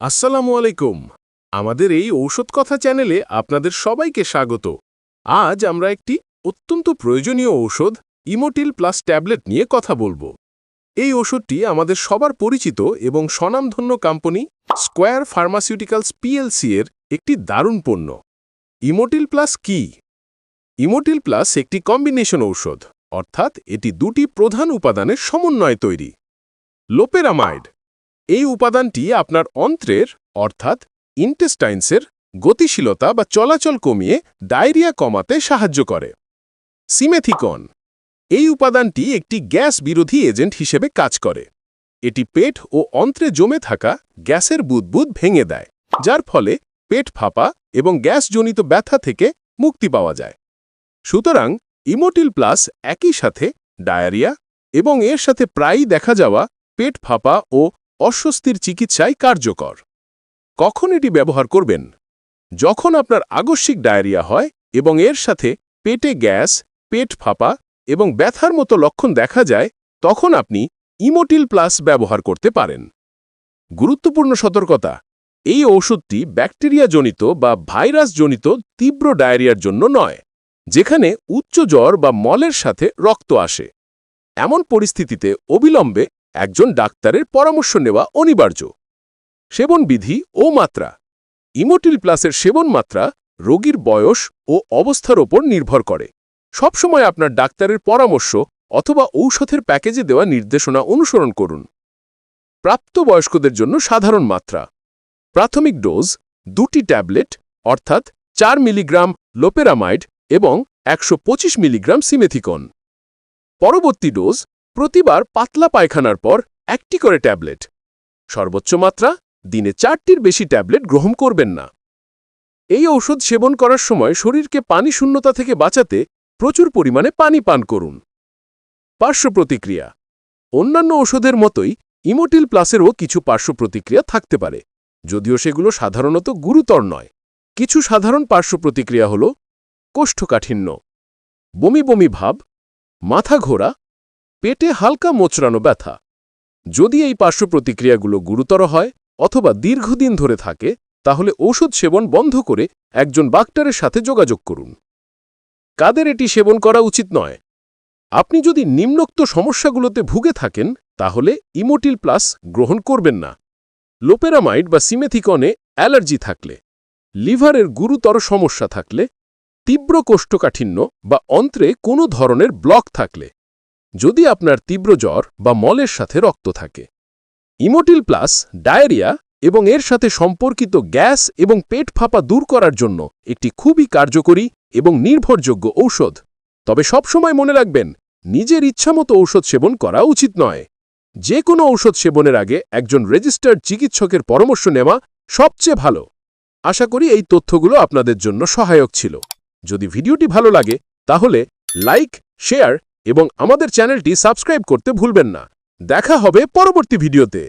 আসসালামু আলাইকুম। আমাদের এই ঔষধ কথা চ্যানেলে আপনাদের সবাইকে স্বাগত। আজ আমরা একটি অত্যন্ত প্রয়োজনীয় ঔষধ, ইমোটিল প্লাস ট্যাবলেট নিয়ে কথা বলব। এই ওষুধটি আমাদের সবার পরিচিত এবং স্বনামধন্য কোম্পানি স্কোয়ার ফার্মাসিউটিক্যালস পিএলসি এর একটি দারুণ পণ্য। ইমোটিল প্লাস কি? ইমোটিল প্লাস একটি কম্বিনেশন ঔষধ, অর্থাৎ এটি দুটি প্রধান উপাদানের সমন্বয়ে তৈরি। লোপেরামাইড এই উপাদানটি আপনার অন্ত্রের, অর্থাৎ ইন্টেস্টাইন্সের গতিশীলতা বা চলাচল কমিয়ে ডায়রিয়া কমাতে সাহায্য করে। সিমেথিকন, এই উপাদানটি একটি গ্যাস বিরোধী এজেন্ট হিসেবে কাজ করে। এটি পেট ও অন্ত্রে জমে থাকা গ্যাসের বুদবুদ ভেঙে দেয়, যার ফলে পেট ফাঁপা এবং গ্যাসজনিত ব্যথা থেকে মুক্তি পাওয়া যায়। সুতরাং ইমোটিল প্লাস একই সাথে ডায়রিয়া এবং এর সাথে প্রায়ই দেখা যাওয়া পেট ফাঁপা ও অস্বস্তির চিকিৎসায় কার্যকর। কখন এটি ব্যবহার করবেন? যখন আপনার আগস্মিক ডায়রিয়া হয় এবং এর সাথে পেটে গ্যাস, পেট ফাঁপা এবং ব্যথার মতো লক্ষণ দেখা যায়, তখন আপনি ইমোটিল প্লাস ব্যবহার করতে পারেন। গুরুত্বপূর্ণ সতর্কতা, এই ওষুধটি ব্যাকটেরিয়াজনিত বা ভাইরাসজনিত তীব্র ডায়রিয়ার জন্য নয়, যেখানে উচ্চ জ্বর বা মলের সাথে রক্ত আসে। এমন পরিস্থিতিতে অবিলম্বে একজন ডাক্তারের পরামর্শ নেওয়া অনিবার্য। সেবন বিধি ও মাত্রা। ইমোটিল প্লাসের সেবন মাত্রা রোগীর বয়স ও অবস্থার ওপর নির্ভর করে। সবসময় আপনার ডাক্তারের পরামর্শ অথবা ঔষধের প্যাকেজে দেওয়া নির্দেশনা অনুসরণ করুন। প্রাপ্তবয়স্কদের জন্য সাধারণ মাত্রা। প্রাথমিক ডোজ দুটি ট্যাবলেট অর্থাৎ চার মিলিগ্রাম লোপেরামাইড এবং একশো পঁচিশ মিলিগ্রাম সিমেথিকন। পরবর্তী ডোজ প্রতিবার পাতলা পায়খানার পর একটি করে ট্যাবলেট। সর্বোচ্চ মাত্রা দিনে চারটির বেশি ট্যাবলেট গ্রহণ করবেন না। এই ঔষধ সেবন করার সময় শরীরকে পানি শূন্যতা থেকে বাঁচাতে প্রচুর পরিমাণে পানি পান করুন। পার্শ্ব প্রতিক্রিয়া। অন্যান্য ওষুধের মতোই ইমোটিল প্লাসেরও কিছু পার্শ্ব প্রতিক্রিয়া থাকতে পারে, যদিও সেগুলো সাধারণত গুরুতর নয়। কিছু সাধারণ পার্শ্ব প্রতিক্রিয়া হল কোষ্ঠকাঠিন্য, বমি বমি ভাব, মাথা ঘোরা পেটে হালকা মোচড়ানো ব্যথা। যদি এই পার্শ্ব প্রতিক্রিয়াগুলো গুরুতর হয় অথবা দীর্ঘদিন ধরে থাকে, তাহলে ঔষধ সেবন বন্ধ করে একজন ডাক্তারের সাথে যোগাযোগ করুন। কাদের এটি সেবন করা উচিত নয়? আপনি যদি নিম্নোক্ত সমস্যাগুলোতে ভুগে থাকেন, তাহলে ইমোটিল প্লাস গ্রহণ করবেন না। লোপেরামাইড বা সিমেথিকনে অ্যালার্জি থাকলে, লিভারের গুরুতর সমস্যা থাকলে, তীব্র কোষ্ঠকাঠিন্য বা অন্ত্রে কোনো ধরনের ব্লক থাকলে যদি আপনার তীব্র জ্বর বা মলের সাথে রক্ত থাকে। ইমোটিল প্লাস, ডায়রিয়া এবং এর সাথে সম্পর্কিত গ্যাস এবং পেট ফাঁপা দূর করার জন্য একটি খুবই কার্যকরী এবং নির্ভরযোগ্য ঔষধ। তবে সবসময় মনে রাখবেন, নিজের ইচ্ছামতো ঔষধ সেবন করা উচিত নয়। যে কোনো ঔষধ সেবনের আগে একজন রেজিস্টার্ড চিকিৎসকের পরামর্শ নেওয়া সবচেয়ে ভালো। আশা করি এই তথ্যগুলো আপনাদের জন্য সহায়ক ছিল। যদি ভিডিওটি ভালো লাগে, তাহলে লাইক, শেয়ার এবং আমাদের চ্যানেলটি সাবস্ক্রাইব করতে ভুলবেন না। দেখা হবে পরবর্তী ভিডিওতে।